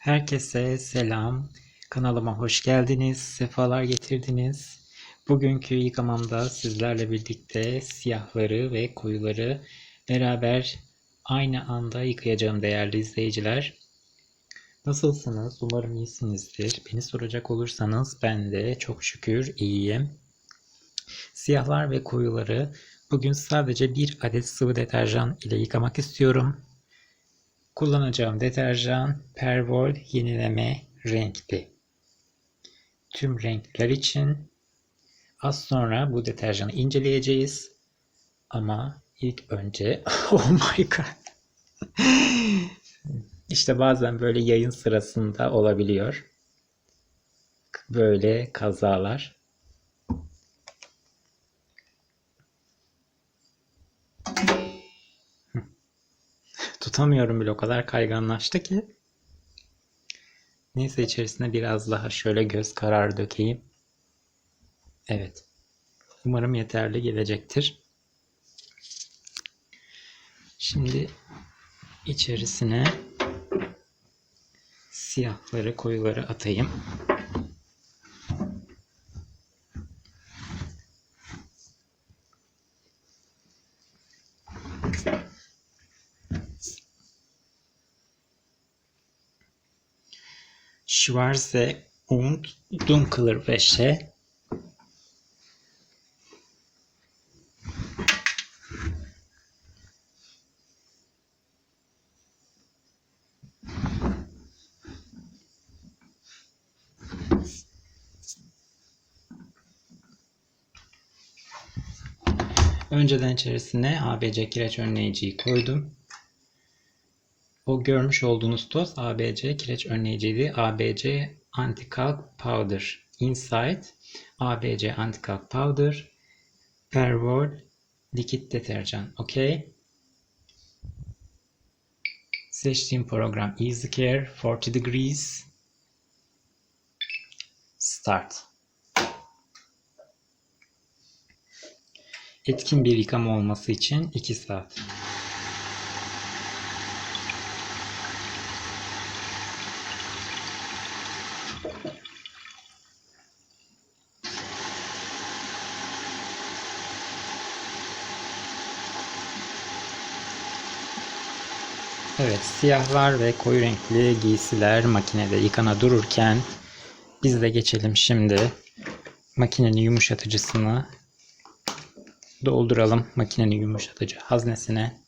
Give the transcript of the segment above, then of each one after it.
Herkese selam. Kanalıma hoş geldiniz. Sefalar getirdiniz. Bugünkü yıkamamda sizlerle birlikte siyahları ve koyuları beraber aynı anda yıkayacağım değerli izleyiciler. Nasılsınız? Umarım iyisinizdir. Beni soracak olursanız ben de çok şükür iyiyim. Siyahlar ve koyuları bugün sadece bir adet sıvı deterjan ile yıkamak istiyorum. Kullanacağım deterjan Pervol yenileme renkli. Tüm renkler için az sonra bu deterjanı inceleyeceğiz. Ama ilk önce oh my god. İşte bazen böyle yayın sırasında olabiliyor. Böyle kazalar. Tutamıyorum bile o kadar kayganlaştı ki. Neyse içerisine biraz daha şöyle göz kararı dökeyim. Evet. Umarım yeterli gelecektir. Şimdi içerisine siyahları koyuları atayım. Schwarze und dunkler Wäsche. Önceden içerisine ABC kireç önleyiciyi koydum. O görmüş olduğunuz toz ABC kireç önleyiciydi. ABC Anti-Calc Powder Inside ABC Anti-Calc Powder Pervol likit deterjan. Okey. Seçtiğim program Easy Care 40 Degrees Start. Etkin bir yıkama olması için 2 saat. Evet, siyahlar ve koyu renkli giysiler makinede yıkana dururken biz de geçelim şimdi makinenin yumuşatıcısını dolduralım makinenin yumuşatıcı haznesine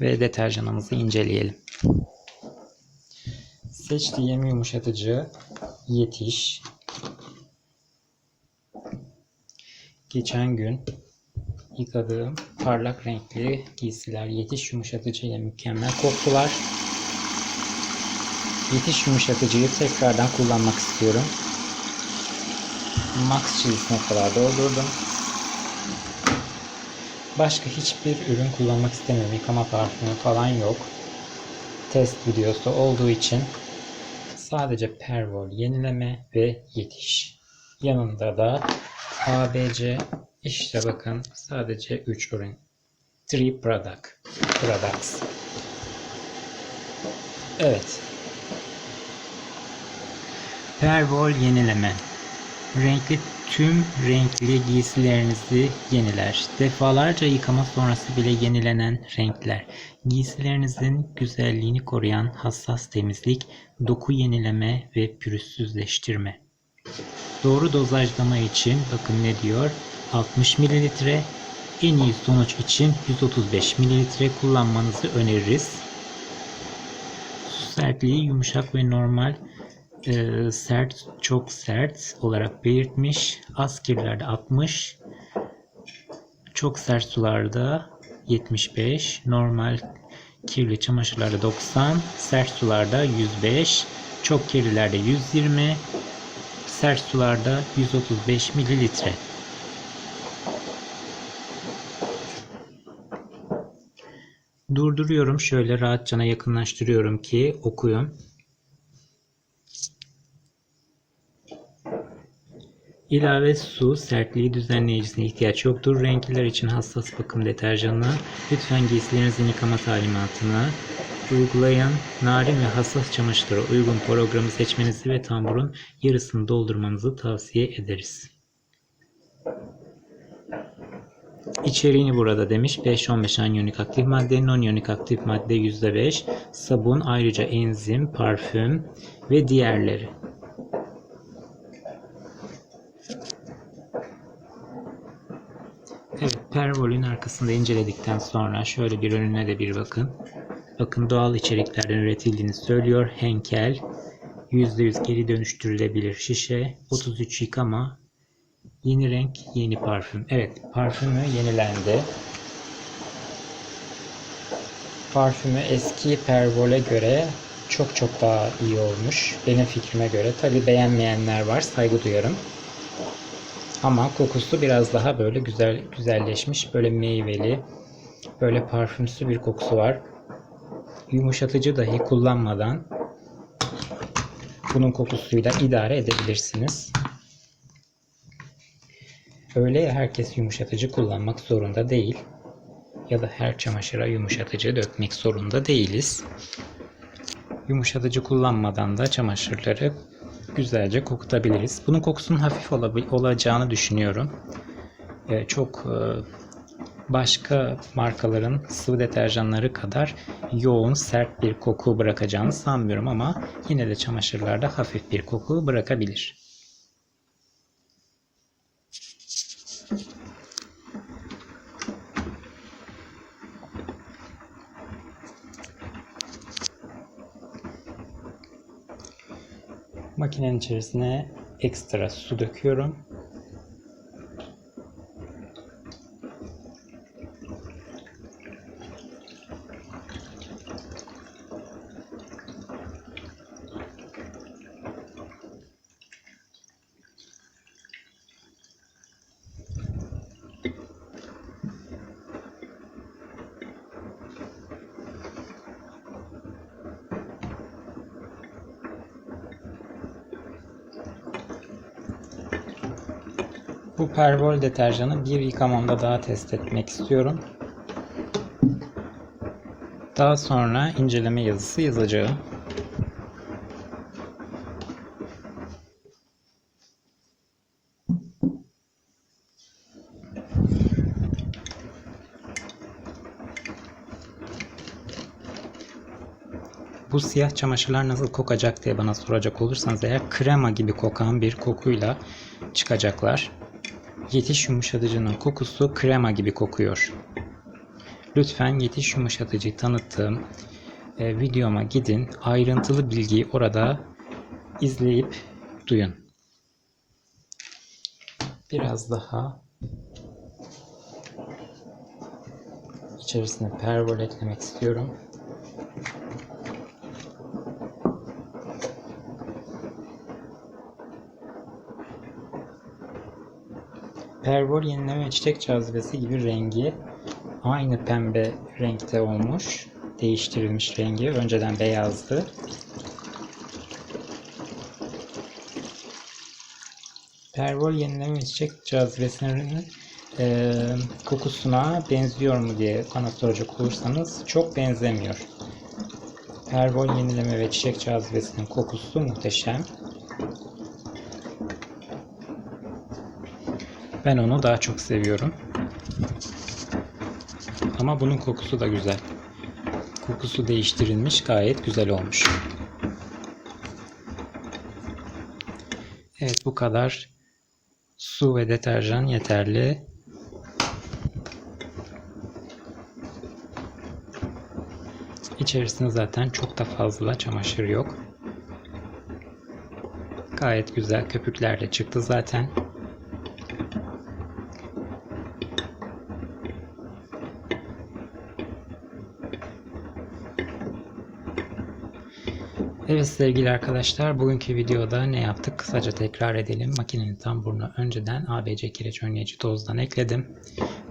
ve deterjanımızı inceleyelim. Seçtiğim yumuşatıcı Yetiş. Geçen gün yıkadığım parlak renkli giysiler yetiş yumuşatıcı ile mükemmel koktular. Yetiş yumuşatıcıyı tekrardan kullanmak istiyorum. Max çizgisine kadar doldurdum. Başka hiçbir ürün kullanmak istemiyorum. Yıkama parfümü falan yok. Test videosu olduğu için sadece Pervol yenileme ve yetiş. Yanında da ABC işte bakın sadece 3 ürün. 3 product. Products. Evet. Pervol yenileme. Renkli tüm renkli giysilerinizi yeniler. Defalarca yıkama sonrası bile yenilenen renkler. Giysilerinizin güzelliğini koruyan hassas temizlik, doku yenileme ve pürüzsüzleştirme. Doğru dozajlama için bakın ne diyor? 60 ml. En iyi sonuç için 135 ml kullanmanızı öneririz. Su sertliği yumuşak ve normal e, sert, çok sert olarak belirtmiş. Az kirlerde 60, çok sert sularda 75, normal kirli çamaşırlarda 90, sert sularda 105, çok kirlilerde 120, sert sularda 135 mililitre. Durduruyorum şöyle rahatçana yakınlaştırıyorum ki okuyun. İlave su sertliği düzenleyicisine ihtiyaç yoktur. Renkliler için hassas bakım deterjanı. Lütfen giysilerinizin yıkama talimatını Uygulayan narin ve hassas çamaşırlara uygun programı seçmenizi ve tamburun yarısını doldurmanızı tavsiye ederiz. İçeriğini burada demiş 5-15 anyonik aktif madde, non-iyonik aktif madde %5, sabun, ayrıca enzim, parfüm ve diğerleri. Evet, Pervol'ün arkasında inceledikten sonra şöyle bir önüne de bir bakın. Bakın doğal içeriklerden üretildiğini söylüyor. Henkel, %100 geri dönüştürülebilir şişe, 33 yıkama, yeni renk, yeni parfüm. Evet, parfümü yenilendi. Parfümü eski Pervol'e göre çok çok daha iyi olmuş. Benim fikrime göre. Tabi beğenmeyenler var, saygı duyarım. Ama kokusu biraz daha böyle güzel güzelleşmiş. Böyle meyveli, böyle parfümsü bir kokusu var. Yumuşatıcı dahi kullanmadan bunun kokusuyla idare edebilirsiniz. Öyle herkes yumuşatıcı kullanmak zorunda değil. Ya da her çamaşıra yumuşatıcı dökmek zorunda değiliz. Yumuşatıcı kullanmadan da çamaşırları güzelce kokutabiliriz. Bunun kokusunun hafif olacağını düşünüyorum. Ee, çok e, başka markaların sıvı deterjanları kadar yoğun, sert bir koku bırakacağını sanmıyorum ama yine de çamaşırlarda hafif bir koku bırakabilir. Makinenin içerisine ekstra su döküyorum. Bu pervol deterjanı bir yıkamamda daha test etmek istiyorum. Daha sonra inceleme yazısı yazacağım. Bu siyah çamaşırlar nasıl kokacak diye bana soracak olursanız eğer krema gibi kokan bir kokuyla çıkacaklar. Yetiş yumuşatıcının kokusu krema gibi kokuyor. Lütfen yetiş yumuşatıcı tanıttığım e, videoma gidin. Ayrıntılı bilgiyi orada izleyip duyun. Biraz daha içerisine pervol eklemek istiyorum. Pervol yenileme çiçek cazibesi gibi rengi aynı pembe renkte olmuş. Değiştirilmiş rengi. Önceden beyazdı. Pervol yenileme çiçek cazibesinin e, kokusuna benziyor mu diye bana soracak olursanız çok benzemiyor. Pervol yenileme ve çiçek cazibesinin kokusu muhteşem. Ben onu daha çok seviyorum. Ama bunun kokusu da güzel. Kokusu değiştirilmiş, gayet güzel olmuş. Evet bu kadar. Su ve deterjan yeterli. İçerisinde zaten çok da fazla çamaşır yok. Gayet güzel köpükler de çıktı zaten. Evet sevgili arkadaşlar bugünkü videoda ne yaptık kısaca tekrar edelim. Makinenin tamburuna önceden ABC kireç önleyici tozdan ekledim.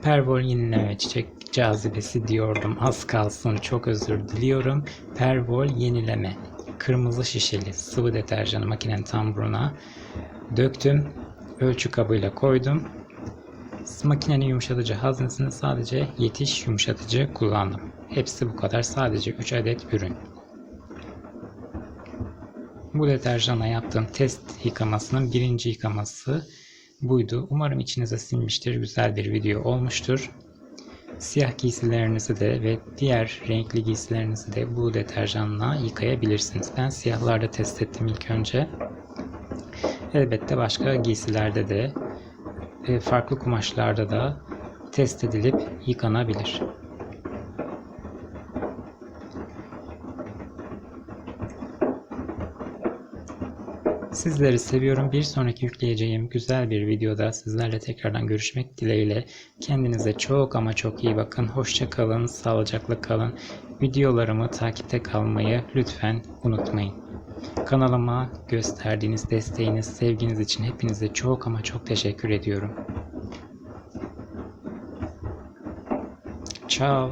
Pervol yenileme çiçek cazibesi diyordum az kalsın çok özür diliyorum. Pervol yenileme kırmızı şişeli sıvı deterjanı makinenin tamburuna döktüm. Ölçü kabıyla koydum. Makinenin yumuşatıcı haznesinde sadece yetiş yumuşatıcı kullandım. Hepsi bu kadar. Sadece 3 adet ürün. Bu deterjanla yaptığım test yıkamasının birinci yıkaması buydu. Umarım içinize sinmiştir. Güzel bir video olmuştur. Siyah giysilerinizi de ve diğer renkli giysilerinizi de bu deterjanla yıkayabilirsiniz. Ben siyahlarda test ettim ilk önce. Elbette başka giysilerde de farklı kumaşlarda da test edilip yıkanabilir. Sizleri seviyorum. Bir sonraki yükleyeceğim güzel bir videoda sizlerle tekrardan görüşmek dileğiyle. Kendinize çok ama çok iyi bakın. Hoşça kalın, sağlıcakla kalın. Videolarımı takipte kalmayı lütfen unutmayın. Kanalıma gösterdiğiniz desteğiniz, sevginiz için hepinize çok ama çok teşekkür ediyorum. Ciao.